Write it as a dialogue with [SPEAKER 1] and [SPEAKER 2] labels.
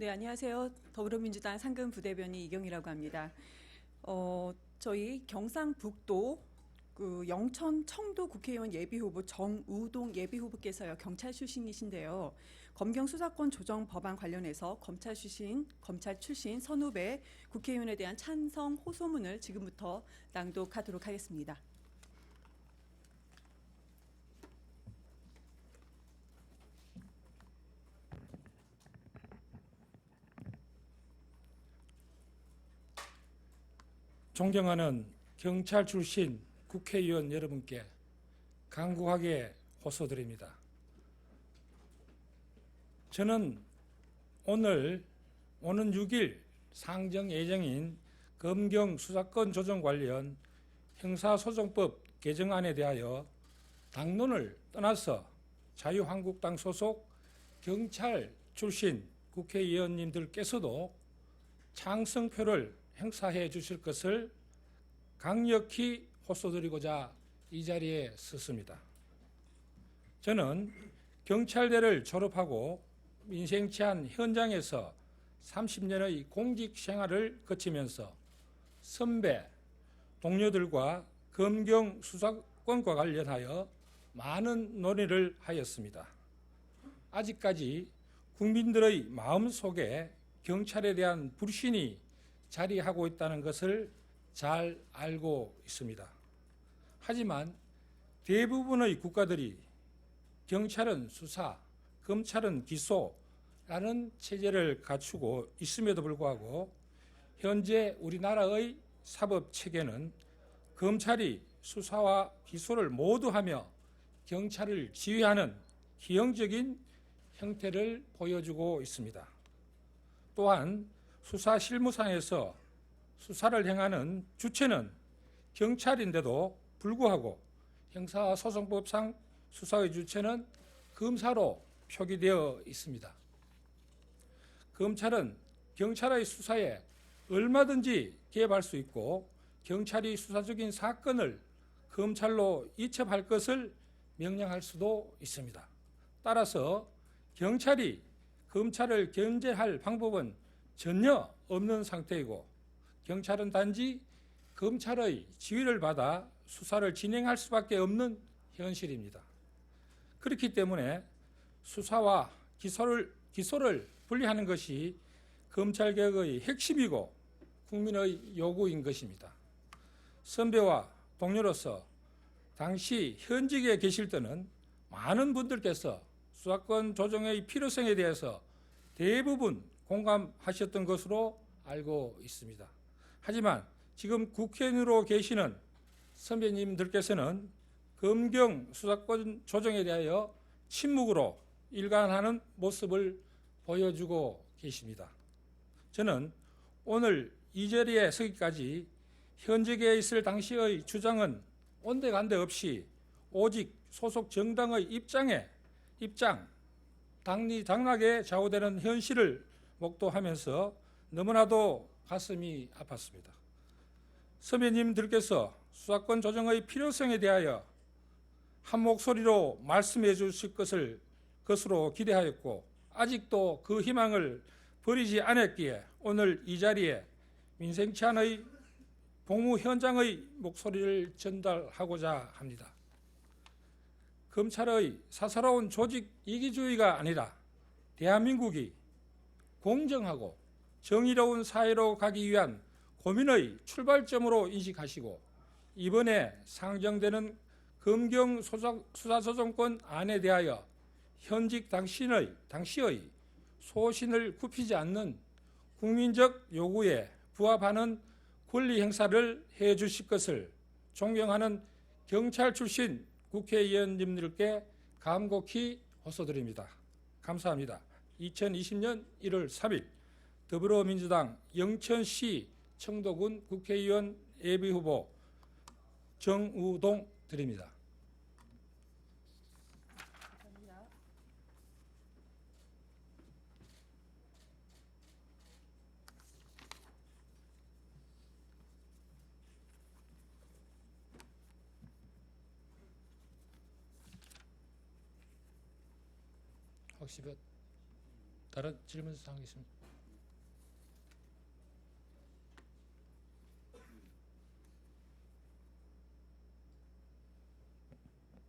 [SPEAKER 1] 네, 안녕하세요. 더불어민주당 상근 부대변인 이경이라고 합니다. 어, 저희 경상북도 그 영천 청도 국회의원 예비 후보 정우동 예비 후보께서요 경찰 출신이신데요. 검경 수사권 조정 법안 관련해서 검찰 출신 검찰 출신 선후배 국회의원에 대한 찬성 호소문을 지금부터 낭독하도록 하겠습니다.
[SPEAKER 2] 존경하는 경찰 출신 국회의원 여러분께 강구하게 호소드립니다. 저는 오늘 오는 6일 상정 예정인 검경 수사권 조정 관련 형사소송법 개정안에 대하여 당론을 떠나서 자유한국당 소속 경찰 출신 국회의원님들께서도 창성표를 행사해 주실 것을 강력히 호소드리고자 이 자리에 섰습니다. 저는 경찰대를 졸업하고 민생치안 현장에서 30년의 공직 생활을 거치면서 선배, 동료들과 검경 수사권과 관련하여 많은 논의를 하였습니다. 아직까지 국민들의 마음 속에 경찰에 대한 불신이 자리하고 있다는 것을 잘 알고 있습니다. 하지만 대부분의 국가들이 경찰은 수사, 검찰은 기소라는 체제를 갖추고 있음에도 불구하고 현재 우리나라의 사법 체계는 검찰이 수사와 기소를 모두 하며 경찰을 지휘하는 기형적인 형태를 보여주고 있습니다. 또한 수사 실무상에서 수사를 행하는 주체는 경찰인데도 불구하고 형사소송법상 수사의 주체는 검사로 표기되어 있습니다. 검찰은 경찰의 수사에 얼마든지 개입할 수 있고 경찰이 수사적인 사건을 검찰로 이첩할 것을 명령할 수도 있습니다. 따라서 경찰이 검찰을 견제할 방법은 전혀 없는 상태이고 경찰은 단지 검찰의 지휘를 받아 수사를 진행할 수밖에 없는 현실입니다. 그렇기 때문에 수사와 기소를, 기소를 분리하는 것이 검찰개혁의 핵심이고 국민의 요구인 것입니다. 선배와 동료로서 당시 현직에 계실 때는 많은 분들께서 수사권 조정의 필요성에 대해서 대부분 공감하셨던 것으로 알고 있습니다. 하지만 지금 국회의원으로 계시는 선배님들께서는 검경 수사권 조정에 대하여 침묵으로 일관하는 모습을 보여주고 계십니다. 저는 오늘 이 자리에 서기까지 현직에 있을 당시의 주장은 온데간데 없이 오직 소속 정당의 입장에 입장, 당리 당락에 좌우되는 현실을 목도하면서 너무나도 가슴이 아팠습니다. 선배님들께서 수사권 조정의 필요성에 대하여 한 목소리로 말씀해 주실 것을 것으로 기대하였고 아직도 그 희망을 버리지 않았기에 오늘 이 자리에 민생치안의 복무 현장의 목소리를 전달하고자 합니다. 검찰의 사사로운 조직 이기주의가 아니라 대한민국이 공정하고 정의로운 사회로 가기 위한 고민의 출발점으로 인식하시고 이번에 상정되는 검경 수사조정권 안에 대하여 현직 당신의 당시의 소신을 굽히지 않는 국민적 요구에 부합하는 권리 행사를 해 주실 것을 존경하는 경찰 출신 국회의원님들께 감곡히 호소드립니다. 감사합니다. 2020년 1월 3일 더불어민주당 영천시 청도군 국회의원 예비후보 정우동 드립니다. 혹시 뭐 다른 질문 사항 있습니까?